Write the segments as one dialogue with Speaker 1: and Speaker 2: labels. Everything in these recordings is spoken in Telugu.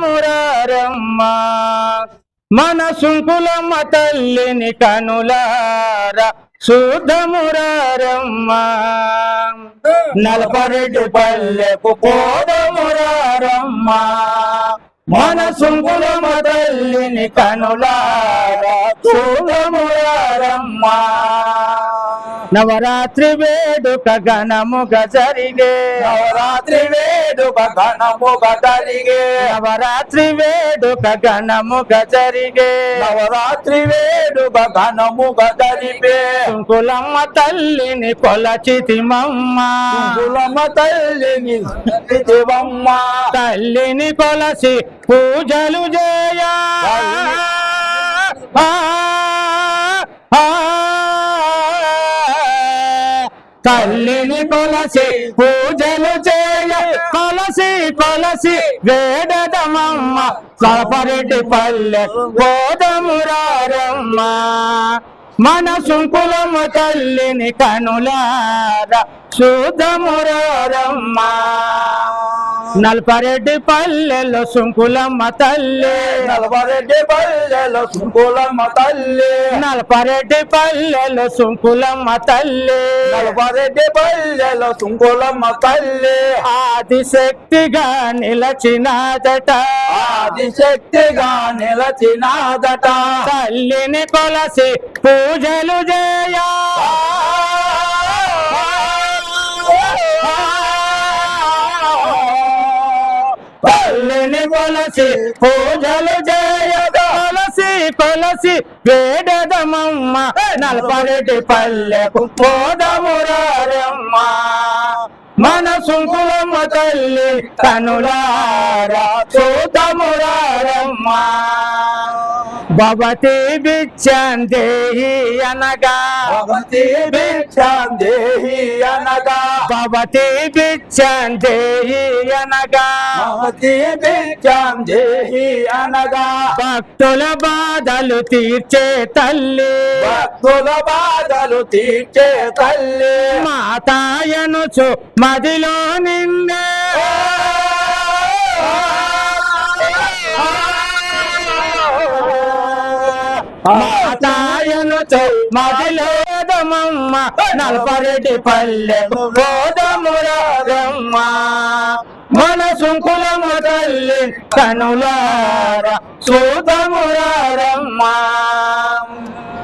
Speaker 1: మురారమ్మా. మన సుంకులమ్మ తల్లిని కనులారా. చూతమురారమ్మ నలపరెడ్డి పల్లెకు పోదమురారమ్మ మన సుంకులమ్మ తల్లిని కనులారా. చూడమురారమ్మ నవరాత్రి వేడుక ఘనముగా జరిగే.
Speaker 2: నవరాత్రి వేడుక ఘనముగా జరిగే.
Speaker 1: నవరాత్రి వేడుక ఘనముగా జరిగే.
Speaker 2: నవరాత్రి వేడుక ఘనముగా జరిపే
Speaker 1: సుంకులమ్మ తల్లిని కొలచితిమమ్మ.
Speaker 2: కులమ తల్లిని శివమ్మ
Speaker 1: తల్లిని కొలసి పూజలు చేయ. తల్లిని కొలసి పూజలు చేయ కొలసి కొలసి వేడదమమ్మ. సపరెడ్డి పల్లె గోదమురారమ్మ మన సుంకులమ్మ తల్లిని కనులార చూదమురారమ్మ నల్పరెడ్డి పల్లెలో సుంకులమ్మ తల్లి.
Speaker 2: నలవరెడ్డి పల్లెలో సుకులమ్మ తల్లి.
Speaker 1: నల్పరెడ్డి పల్లెలో సుంకులమ్మ తల్లి.
Speaker 2: నలవరెడ్డి పల్లెలో సుకులమ్మ తల్లి.
Speaker 1: ఆదిశక్తిగా నిలచినాదట.
Speaker 2: ఆదిశక్తిగా నిలచినాదట.
Speaker 1: తల్లిని కొలసి పూజలు చేయా కొలసి పూజలు చేయగా కొలసి కొలసి వేడదమమ్మ నలపరెడ్డి పల్లెకు పోదమురారమ్మ మన సుంకులమ్మ తల్లి కనులారా చూతమురారమ్మ భవతి బిచ్చందేహి అనగా. భవతి బిచ్చందేహి అనగా. భక్తుల బాధలు తీర్చే తల్లి.
Speaker 2: భక్తుల బాధలు తీర్చే తల్లి.
Speaker 1: మాతాయను చు మదిలో నిన్నే. మాతాయను చు మదిలో దమమ్మ నల్పరెడ్డి పల్లె గోదమురాగమ్మ మన సుంకులము తల్లి కనులార సూతమురారమ్మ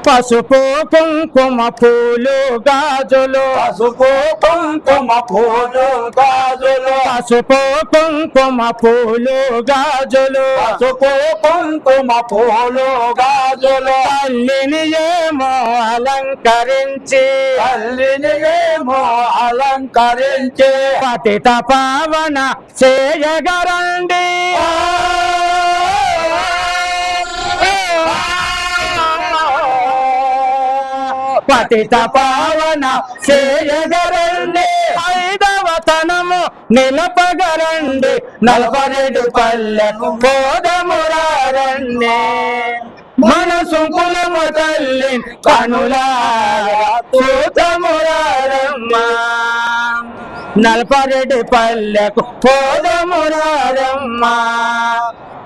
Speaker 1: పసుపు కుంకుమ పూలు గాజులు.
Speaker 2: పసుపు కుంకుమ పూలు గాజులు.
Speaker 1: పసుపు కుంకుమ పూలు గాజులు.
Speaker 2: పసుపు కుంకుమ పూలు గాజులు.
Speaker 1: తల్లిని ఏమో అలంకరించి
Speaker 2: తల్లిని ఏమో అలంకరించి.
Speaker 1: పతిత పావన చేయగరండి. పతిత పావన చేయగరండి ఐదవతనము నిలపగరండి. నలపరెడు పల్లెను పోదమురారండి మనసు కులము తల్లి కనులారా చూతమురారమ్మ పల్లెకు పోదమురారమ్మ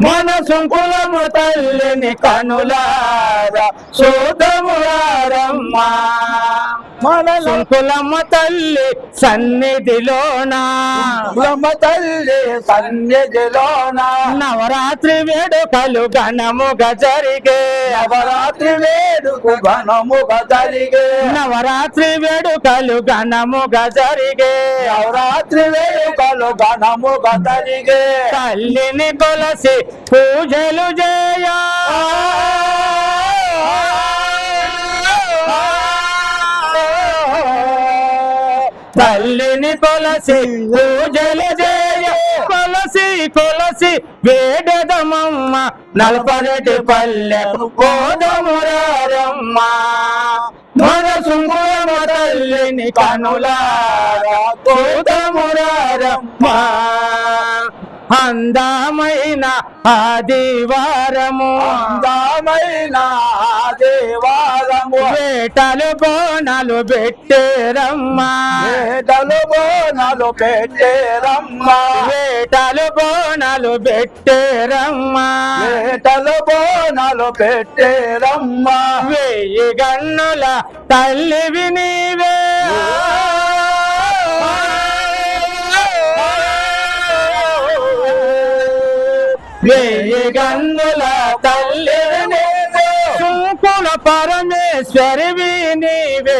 Speaker 1: మన సుంకులము తల్లిని కనులారా శోధములారమ్మా. సుంకులమ్మ తల్లి సన్నిధిలోనా?
Speaker 2: బ్రహ్మ తల్లి సన్నిధిలోన?
Speaker 1: నవరాత్రి వేడుకలు ఘనముగా జరిగే.
Speaker 2: నవరాత్రి వేడుకు ఘనముగా జరిగే.
Speaker 1: నవరాత్రి వేడుకలు ఘనముగా జరిగే.
Speaker 2: నవరాత్రి వేడుకలు ఘనముగా జరిగే.
Speaker 1: తల్లిని కొలసి పూజలు చేయా. తల్లిని కొలసి పూజలు చేయ. కొలసి కొలసి వేడదమమ్మ నలపరెడ్డి పల్లె కోదమురారమ్మ మన సుంగురమ తల్లిని కనులారా కోదమురారమ్మ అందమైన ఆదివారము
Speaker 2: అందమైన దేవాలము
Speaker 1: వేటలు బోనాలు పెట్టేరమ్మా.
Speaker 2: వేటలు బోనాలు పెట్టేరమ్మా.
Speaker 1: వేటలు బోనాలు పెట్టేరమ్మా.
Speaker 2: వేటలు బోనాలు పెట్టేరమ్మా.
Speaker 1: వెయ్యి గన్నుల తల్లివి నీవే. వెయ్యి గన్నుల తల్లి నీవే పరమేశ్వరి పరమేశ్వరివి నీవే.